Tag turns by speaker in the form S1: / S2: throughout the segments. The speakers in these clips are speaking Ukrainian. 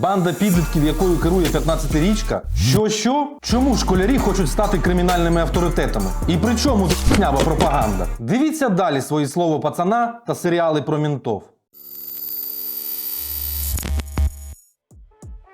S1: Банда підлітків, якою керує 15-річка? Що що? Чому школярі хочуть стати кримінальними авторитетами? І при чому знява пропаганда? Дивіться далі свої слово пацана та серіали про мінтов.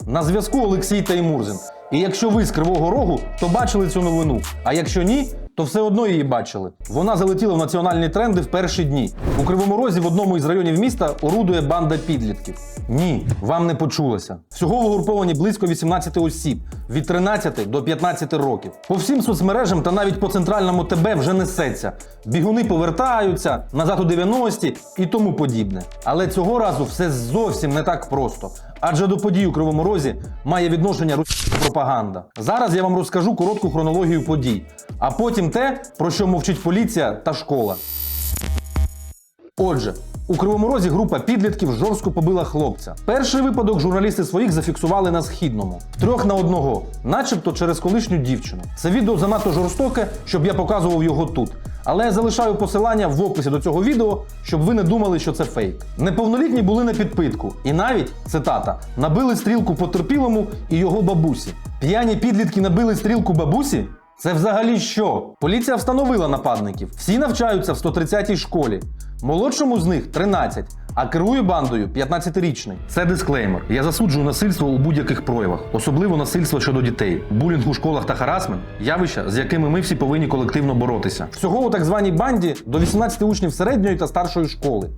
S1: На зв'язку Олексій Таймурзин. І якщо ви з Кривого Рогу, то бачили цю новину. А якщо ні, то все одно її бачили. Вона залетіла в національні тренди в перші дні. У Кривому Розі в одному із районів міста орудує банда підлітків. Ні, вам не почулося. Всього в близько 18 осіб від 13 до 15 років. По всім соцмережам та навіть по центральному ТБ вже несеться. Бігуни повертаються назад у 90-ті і тому подібне. Але цього разу все зовсім не так просто. Адже до подій у Кривому Розі має відношення російська пропаганда. Зараз я вам розкажу коротку хронологію подій, а потім те, про що мовчить поліція та школа. Отже, у Кривому Розі група підлітків жорстко побила хлопця. Перший випадок журналісти своїх зафіксували на східному, трьох на одного, начебто через колишню дівчину. Це відео занадто жорстоке, щоб я показував його тут. Але я залишаю посилання в описі до цього відео, щоб ви не думали, що це фейк. Неповнолітні були на підпитку, і навіть цитата набили стрілку потерпілому і його бабусі. П'яні підлітки набили стрілку бабусі. Це взагалі що? Поліція встановила нападників. Всі навчаються в 130-й школі. Молодшому з них 13, а керує бандою 15-річний. Це дисклеймер. Я засуджую насильство у будь-яких проявах, особливо насильство щодо дітей, булінг у школах та харасмент явища, з якими ми всі повинні колективно боротися. Всього у так званій банді до 18 учнів середньої та старшої школи.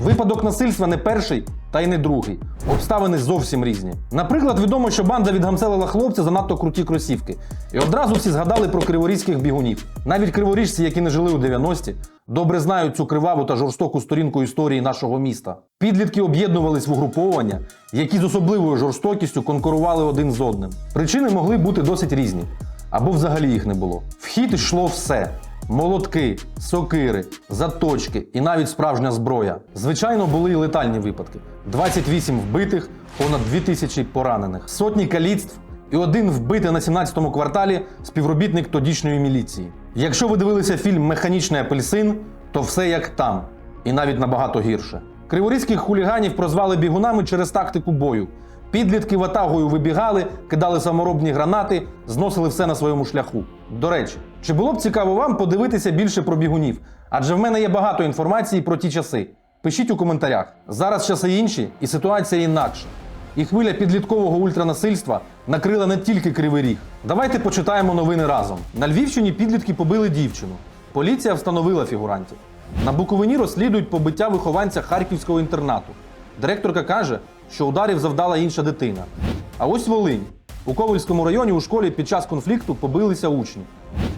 S1: Випадок насильства не перший, та й не другий. Обставини зовсім різні. Наприклад, відомо, що банда відгамселила хлопця за надто круті кросівки. І одразу всі згадали про криворізьких бігунів. Навіть криворіжці, які не жили у 90-ті, добре знають цю криваву та жорстоку сторінку історії нашого міста. Підлітки об'єднувались в угруповання, які з особливою жорстокістю конкурували один з одним. Причини могли бути досить різні, або взагалі їх не було. В хід йшло все. Молотки, сокири, заточки і навіть справжня зброя. Звичайно, були і летальні випадки: 28 вбитих, понад 2000 поранених, сотні каліцтв і один вбитий на 17-му кварталі співробітник тодішньої міліції. Якщо ви дивилися фільм Механічний апельсин, то все як там, і навіть набагато гірше. Криворізьких хуліганів прозвали бігунами через тактику бою. Підлітки ватагою вибігали, кидали саморобні гранати, зносили все на своєму шляху. До речі, чи було б цікаво вам подивитися більше про бігунів? Адже в мене є багато інформації про ті часи. Пишіть у коментарях. Зараз часи інші і ситуація інакша. І хвиля підліткового ультранасильства накрила не тільки кривий ріг. Давайте почитаємо новини разом. На Львівщині підлітки побили дівчину. Поліція встановила фігурантів. На Буковині розслідують побиття вихованця харківського інтернату. Директорка каже, що ударів завдала інша дитина. А ось Волинь. У Ковальському районі у школі під час конфлікту побилися учні.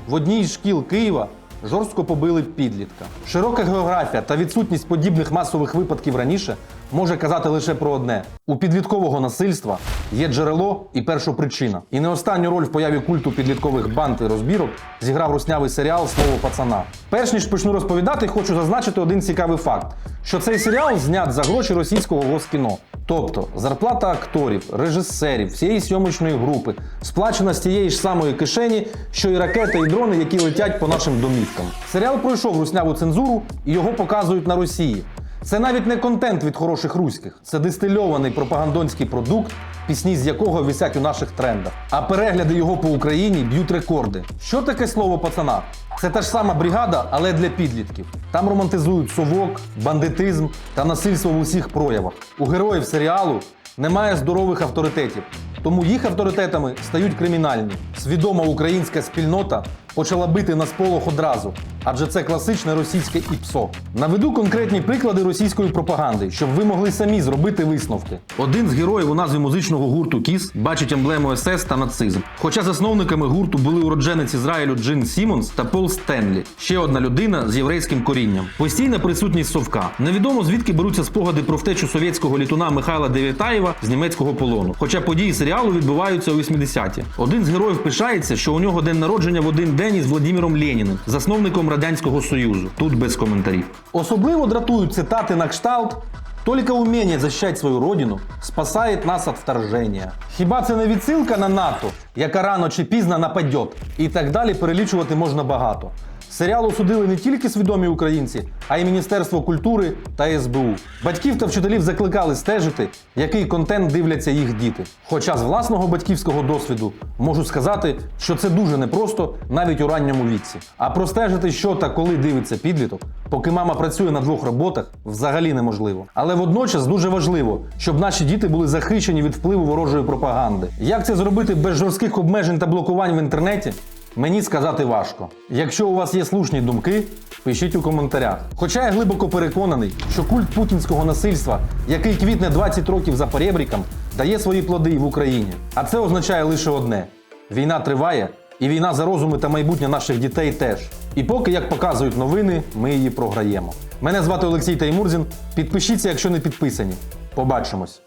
S1: В одній з шкіл Києва жорстко побили підлітка. Широка географія та відсутність подібних масових випадків раніше може казати лише про одне: у підліткового насильства є джерело і першопричина. І не останню роль в появі культу підліткових банд і розбірок зіграв руснявий серіал Слово пацана. Перш ніж почну розповідати, хочу зазначити один цікавий факт: що цей серіал знят за гроші російського госкіно. Тобто зарплата акторів, режисерів, всієї сьомочної групи сплачена з тієї ж самої кишені, що і ракети і дрони, які летять по нашим домівкам. Серіал пройшов русняву цензуру і його показують на Росії. Це навіть не контент від хороших руських, це дистильований пропагандонський продукт, пісні з якого висять у наших трендах. А перегляди його по Україні б'ють рекорди. Що таке слово пацана? Це та ж сама бригада, але для підлітків. Там романтизують совок, бандитизм та насильство в усіх проявах. У героїв серіалу немає здорових авторитетів, тому їх авторитетами стають кримінальні. Свідома українська спільнота почала бити на сполох одразу, адже це класичне російське ІПСО. Наведу конкретні приклади російської пропаганди, щоб ви могли самі зробити висновки. Один з героїв у назві музичного гурту Кіс бачить емблему СС та нацизм. Хоча засновниками гурту були уродженець Ізраїлю Джин Сімонс та Пол Стенлі, ще одна людина з єврейським корінням. Постійна присутність совка. Невідомо звідки беруться спогади про втечу совєтського літуна Михайла Дев'ятаєва з німецького полону. Хоча події серіалу відбуваються у 80-ті. Один з героїв пишається, що у нього день народження в один день із Владимиром Леніним, засновником Радянського Союзу. Тут без коментарів. Особливо дратують цитати на кшталт. Только умение защищать свою родину спасает нас від вторження. Хіба це не відсилка на НАТО, яка рано чи пізно нападет? І так далі перелічувати можна багато. Серіал осудили не тільки свідомі українці, а й Міністерство культури та СБУ. Батьків та вчителів закликали стежити, який контент дивляться їх діти. Хоча з власного батьківського досвіду можу сказати, що це дуже непросто навіть у ранньому віці. А простежити, що та коли дивиться підліток, поки мама працює на двох роботах, взагалі неможливо. Але водночас дуже важливо, щоб наші діти були захищені від впливу ворожої пропаганди. Як це зробити без жорстких обмежень та блокувань в інтернеті? Мені сказати важко. Якщо у вас є слушні думки, пишіть у коментарях. Хоча я глибоко переконаний, що культ путінського насильства, який квітне 20 років за перебріком, дає свої плоди в Україні. А це означає лише одне: війна триває, і війна за розуми та майбутнє наших дітей теж. І поки, як показують новини, ми її програємо. Мене звати Олексій Таймурзін. Підпишіться, якщо не підписані. Побачимось.